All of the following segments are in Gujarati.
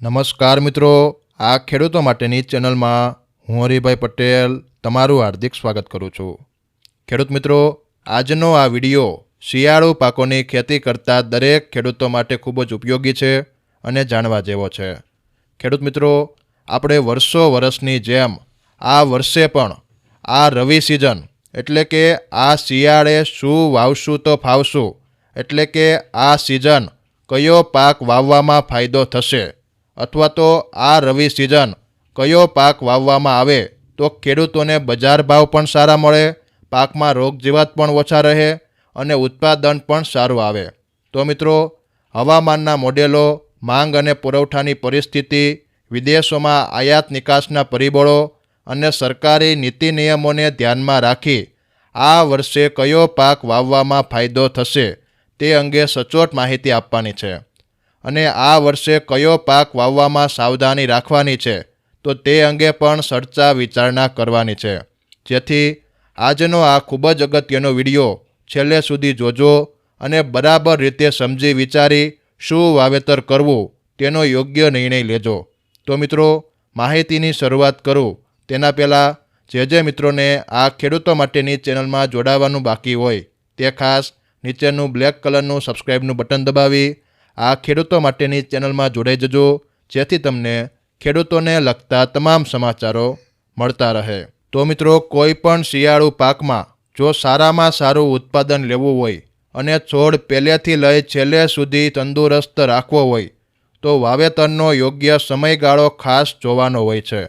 નમસ્કાર મિત્રો, આ ખેડૂતો માટેની ચેનલમાં હું હરિભાઈ પટેલ તમારું હાર્દિક સ્વાગત કરું છું. ખેડૂત મિત્રો, આજનો આ વિડિયો શિયાળુ પાકોની ખેતી કરતા દરેક ખેડૂતો માટે ખૂબ જ ઉપયોગી છે અને જાણવા જેવો છે. ખેડૂત મિત્રો, આપણે વર્ષો વર્ષની જેમ આ વર્ષે પણ આ રવિ સિઝન એટલે કે આ શિયાળે શું વાવશું તો ફાવશું, એટલે કે આ સિઝન કયો પાક વાવવામાં ફાયદો થશે અથવા તો આ રવિ સિઝન કયો પાક વાવવામાં આવે, તો ખેડૂતોને બજાર ભાવ પણ સારા મળે, પાકમાં રોગ જીવાત પણ ઓછા રહે અને ઉત્પાદન પણ સારું આવે. તો મિત્રો, હવામાનના મોડેલો, માંગ અને પુરવઠાની પરિસ્થિતિ, વિદેશોમાં આયાત નિકાસના પરિબળો અને સરકારી નીતિ નિયમોને ધ્યાનમાં રાખી આ વર્ષે કયો પાક વાવવામાં ફાયદો થશે તે અંગે સચોટ માહિતી આપવાની છે. અને આ વર્ષે કયો પાક વાવવામાં સાવધાની રાખવાની છે, તો તે અંગે પણ ચર્ચા વિચારણા કરવાની છે. જેથી આજનો આ ખૂબ જ અગત્યનો વીડિયો છેલ્લે સુધી જોજો અને બરાબર રીતે સમજી વિચારી શું વાવેતર કરવું તેનો યોગ્ય નિર્ણય લેજો. તો મિત્રો, માહિતીની શરૂઆત કરું. તેના પહેલાં, જે જે મિત્રોને આ ખેડૂતો માટેની ચેનલમાં જોડાવાનું બાકી હોય, તે ખાસ નીચેનું બ્લેક કલરનું સબસ્ક્રાઈબનું બટન દબાવી આ ખેડૂતો માટેની ચેનલમાં જોડાઈ જજો, જેથી તમને ખેડૂતોને લગતા તમામ સમાચારો મળતા રહે. તો મિત્રો, કોઈ પણ શિયાળુ પાકમાં જો સારામાં સારું ઉત્પાદન લેવું હોય અને છોડ પહેલેથી લઈ છેલ્લે સુધી તંદુરસ્ત રાખવો હોય, તો વાવેતરનો યોગ્ય સમયગાળો ખાસ જોવાનો હોય છે.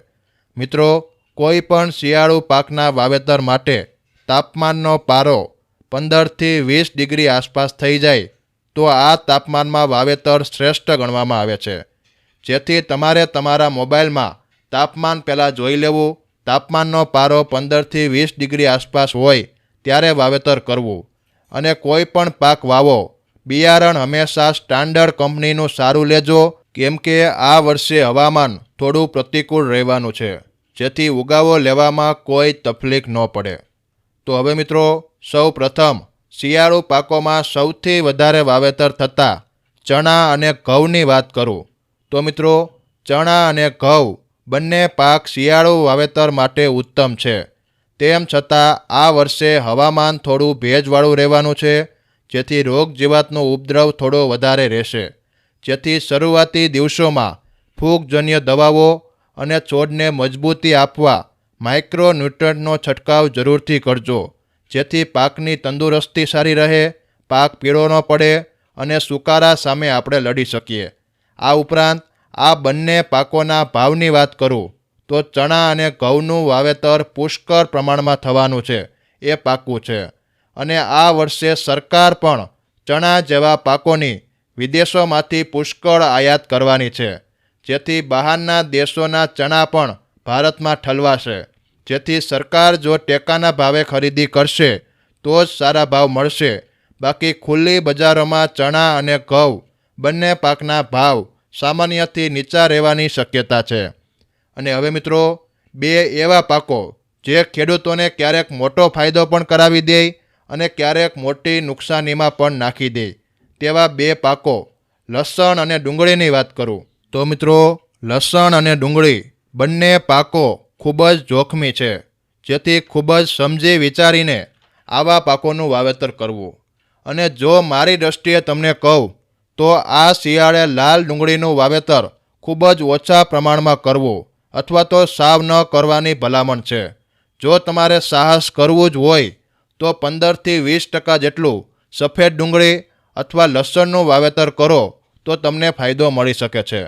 મિત્રો, કોઈ પણ શિયાળુ પાકના વાવેતર માટે તાપમાનનો પારો પંદરથી વીસ ડિગ્રી આસપાસ થઈ જાય તો આ તાપમાનમાં વાવેતર શ્રેષ્ઠ ગણવામાં આવે છે. જેથી તમારે તમારા મોબાઈલમાં તાપમાન પહેલાં જોઈ લેવું, તાપમાનનો પારો પંદરથી વીસ ડિગ્રી આસપાસ હોય ત્યારે વાવેતર કરવું. અને કોઈ પણ પાક વાવો, બિયારણ હંમેશા સ્ટાન્ડર્ડ કંપનીનું સારું લેજો, કેમ કે આ વર્ષે હવામાન થોડું પ્રતિકૂળ રહેવાનું છે, જેથી ઉગાવો લેવામાં કોઈ તકલીફ ન પડે. તો હવે મિત્રો સૌ પ્રથમ શિયાળુ પાકોમાં સૌથી વધારે વાવેતર થતા ચણા અને ઘઉંની વાત કરું, તો મિત્રો ચણા અને ઘઉં બંને પાક શિયાળુ વાવેતર માટે ઉત્તમ છે. તેમ છતાં આ વર્ષે હવામાન થોડું ભેજવાળું રહેવાનું છે, જેથી રોગ જીવાતનો ઉપદ્રવ થોડો વધારે રહેશે. જેથી શરૂઆતી દિવસોમાં ફૂગજન્ય દવાઓ અને છોડને મજબૂતી આપવા માઇક્રોન્યુટ્રન્ટનો છંટકાવ જરૂરથી કરજો. જેથી પાકની તંદુરસ્તી સારી રહે, પાક પીળો ન પડે અને સુકારા સામે આપણે લડી શકીએ. આ ઉપરાંત આ બંને પાકોના ભાવની વાત કરું, તો ચણા અને ઘઉંનું વાવેતર પુષ્કળ પ્રમાણમાં થવાનું છે. એ પાકું છે. અને આ વર્ષે સરકાર પણ ચણા જેવા પાકોની વિદેશોમાંથી પુષ્કળ આયાત કરવાની છે. જેથી બહારના દેશોના ચણા પણ ભારતમાં ઠલવાશે. જેથી સરકાર જો ટેકાના ભાવે ખરીદી કરશે, તો જ સારા ભાવ મળશે. બાકી ખુલ્લી બજારોમાં ચણા અને ઘઉં બંને પાકના ભાવ સામાન્યથી નીચા રહેવાની શક્યતા છે. અને હવે મિત્રો, બે એવા પાકો જે ખેડૂતોને ક્યારેક મોટો ફાયદો પણ કરાવી દે અને ક્યારેક મોટી નુકસાનીમાં પણ નાખી દે. તેવા બે પાકો લસણ અને ડુંગળીની વાત કરું. તો મિત્રો, લસણ અને ડુંગળી બંને પાકો ખૂબ જ જોખમી છે, જેથી ખૂબ જ સમજી વિચારીને આવા પાકોનું વાવેતર કરવું. અને જો મારી દૃષ્ટિએ તમને કહું, તો આ શિયાળે લાલ ડુંગળીનું વાવેતર ખૂબ જ ઓછા પ્રમાણમાં કરવું અથવા તો સાવ ન કરવાની ભલામણ છે. જો તમારે સાહસ કરવું જ હોય, તો પંદરથી વીસ ટકા જેટલું સફેદ ડુંગળી અથવા લસણનું વાવેતર કરો તો તમને ફાયદો મળી શકે છે.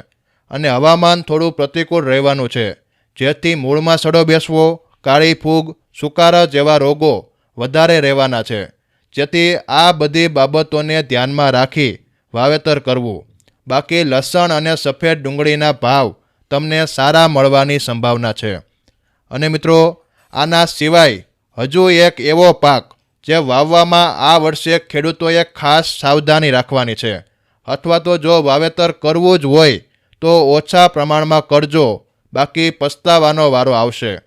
અને હવામાન થોડું પ્રતિકૂળ રહેવાનું છે. જેથી મૂળમાં સડો બેસવો, કાળી ફૂગ, સુકારા જેવા રોગો વધારે રહેવાના છે. જેથી આ બધી બાબતોને ધ્યાનમાં રાખી વાવેતર કરવું. બાકી લસણ અને સફેદ ડુંગળીના ભાવ તમને સારા મળવાની સંભાવના છે. અને મિત્રો, આના સિવાય હજુ એક એવો પાક જે વાવવામાં આ વર્ષે ખેડૂતોએ ખાસ સાવધાની રાખવાની છે. અથવા તો જો વાવેતર કરવું જ હોય, તો ઓછા પ્રમાણમાં કરજો બાકી પસ્તાવાનો વારો આવશે.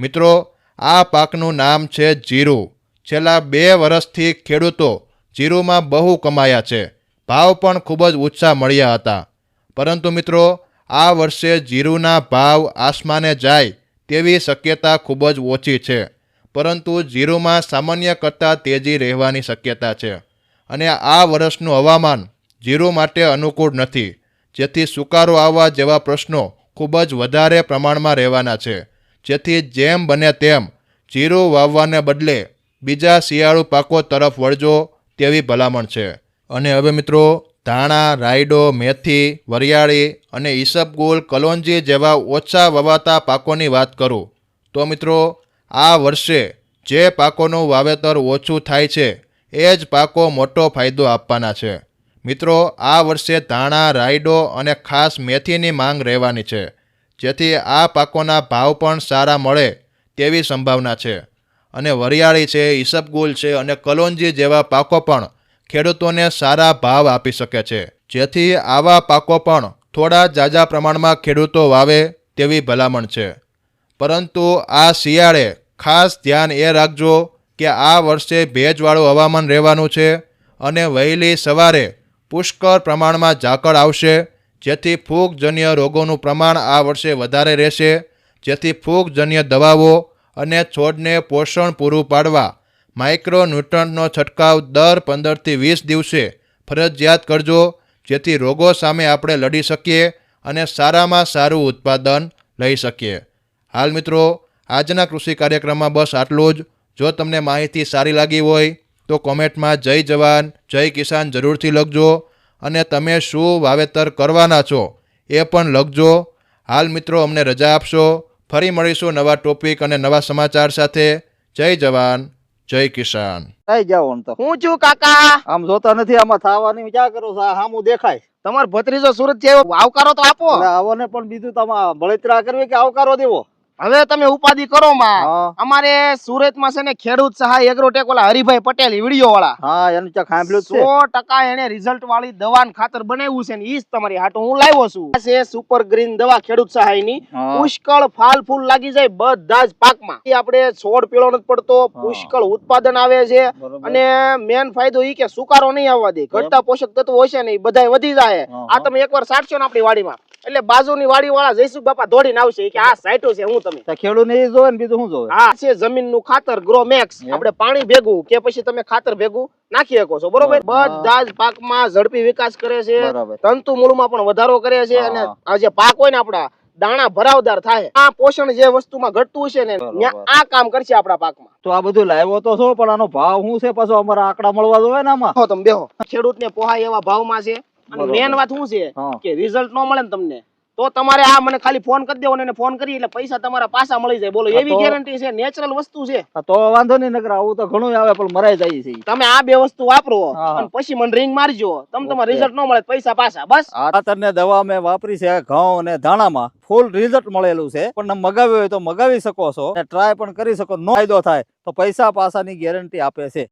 મિત્રો, આ પાકનું નામ છે જીરું. છેલ્લા બે વર્ષથી ખેડૂતો જીરુમાં બહુ કમાયા છે. ભાવ પણ ખૂબ જ ઉત્સાહ મળ્યા હતા. પરંતુ મિત્રો, આ વર્ષે જીરુના ભાવ આસમાને જાય તેવી શક્યતા ખૂબ જ ઓછી છે. પરંતુ જીરુમાં સામાન્ય કરતાં તેજી રહેવાની શક્યતા છે. અને આ વર્ષનું હવામાન જીરુ માટે અનુકૂળ નથી. જેથી સુકારો આવવા જેવા પ્રશ્નો ખૂબ જ વધારે પ્રમાણમાં રહેવાના છે. જેથી જેમ બને તેમ જીરું વાવવાને બદલે બીજા શિયાળુ પાકો તરફ વળજો તેવી ભલામણ છે. અને હવે મિત્રો, ધાણા, રાયડો, મેથી, વરિયાળી અને ઈસબગુલ કલોંજી જેવા ઓછા વવાતા પાકોની વાત કરું, તો મિત્રો, આ વર્ષે જે પાકોનું વાવેતર ઓછું થાય છે, એ જ પાકો મોટો ફાયદો આપવાના છે. મિત્રો, આ વર્ષે ધાણા, રાયડો અને ખાસ મેથીની માંગ રહેવાની છે. જેથી આ પાકોના ભાવ પણ સારા મળે તેવી સંભાવના છે. અને વરિયાળી છે ઈસબગુલ છે અને કલોંજી જેવા પાકો પણ ખેડૂતોને સારા ભાવ આપી શકે છે. જેથી આવા પાકો પણ થોડા જાજા પ્રમાણમાં ખેડૂતો વાવે તેવી ભલામણ છે. પરંતુ આ શિયાળે ખાસ ધ્યાન એ રાખજો કે આ વર્ષે ભેજવાળું હવામાન રહેવાનું છે અને વહેલી સવારે પુષ્કળ પ્રમાણમાં ઝાકળ આવશે, જેથી ફૂગજન્ય રોગોનું પ્રમાણ આ વર્ષે વધારે રહેશે. જેથી ફૂગજન્ય દવાઓ અને છોડને પોષણ પૂરું પાડવા માઇક્રોન્યુટ્રન્ટનો છંટકાવ દર પંદરથી વીસ દિવસે ફરજિયાત કરજો, જેથી રોગો સામે આપણે લડી શકીએ અને સારામાં સારું ઉત્પાદન લઈ શકીએ. હાલ મિત્રો, આજના કૃષિ કાર્યક્રમમાં બસ આટલું જ. જો તમને માહિતી સારી લાગી હોય તો કોમેન્ટમાં જય જવાન જય કિસાન જરૂરથી લખજો અને તમે શું વાવેતર કરવાના છો એ પણ લખજો. હાલ મિત્રો અમને રજા આપશો. ફરી મળીશું નવા ટોપિક અને નવા સમાચાર સાથે. જય જવાન જય કિસાન. થઈ જાવ તો. હું છું કાકા. આમ જોતા નથી આમાં થવાની વિચાર કરો છો? આ હામું દેખાય. તમાર ભત્રીજો સુરત છે આવકારો તો આપો. આવોને પણ બીજું તમારે બળતરા કરવી કે આવકારો દેવો? હવે તમે ઉપાધિ કરો માં. અમારે સુરતમાં છે ને ખેડૂત સહાય એગ્રોટેક વાળા હરિભાઈ પટેલ વીડિયો વાળા. હા એનું ચા સાંભળ્યું છે. 100 ટકા એને રિઝલ્ટ વાળી દવા ને ખાતર બનાવ્યું છે ને ઈ જ તમારી હાટો હું લાવ્યો છું. આ છે સુપર ગ્રીન દવા ખેડૂત સહાયની પુષ્કળ ફાલ ફૂલ લાગી જાય બધા જ પાકમાં. એ આપણે છોડ પીળો નથી પડતો પુષ્કળ ઉત્પાદન આવે છે. અને મેન ફાયદો ઈ કે સુકારો નહીં આવવા દે. ઘટતા પોષક તત્વો હશે ને ઈ બધાય વધી જાય. આ તમે એકવાર સાટશો ને આપણી વાડીમાં. એટલે બાજુની વાડી વાળા જયસુખ બાપા દોડીને આવશે. કે આ સાઈટો છે હું તમે. તો ખેડૂત એ જોવે ને બીજું શું જોવે? હા છે જમીનનું ખાતર ગ્રો મેક્સ આપણે પાણી ભેગું કે પછી તમે ખાતર ભેગું નાખી શકો છો બરોબર? બધા જ પાકમાં ઝડપી વિકાસ કરે છે. તંતુ મૂળમાં પણ વધારો કરે છે અને આ જે પાક હોય ને આપડા દાણા ભરાવદાર થાય. આ પોષણ જે વસ્તુમાં ઘટતું છે ને. આ કામ કરશે આપણા પાકમાં. તો આ બધું લાવ્યો તો છો પણ આનો ભાવ શું છે? પાછો અમારા આંકડા મળવા જોવે ને આમાં. તમે બેહો. ખેડૂતને પોહાય એવા ભાવમાં છે. અને મેન વાત શું છે કે રિઝલ્ટ ન મળે ને તમને. તો તમારે આ મને ખાલી ફોન કરી દેવાનો અને ફોન કરી એટલે પૈસા તમારા પાછા મળી જાય. બોલો એવી ગેરંટી છે નેચરલ વસ્તુ છે. તો વાંધો નહીં નકર આવું તો ઘણું આવે પણ મરાઈ જાય છે. તમે આ બે વસ્તુ વાપરો અને પછી મને રિંગ મારજો. તમે તમારે રિઝલ્ટ ન મળે પૈસા પાછા બસ. આ ખાતરને દવા મેં વાપરી છે ઘઉં અને ધાણામાં. ફૂલ રિઝલ્ટ મળેલું છે પણ મગાવ્યું હોય તો મગાવી શકો છો. ટ્રાય પણ કરી શકો નો ફાયદો થાય તો પૈસા પાસાની ગેરંટી આપે છે.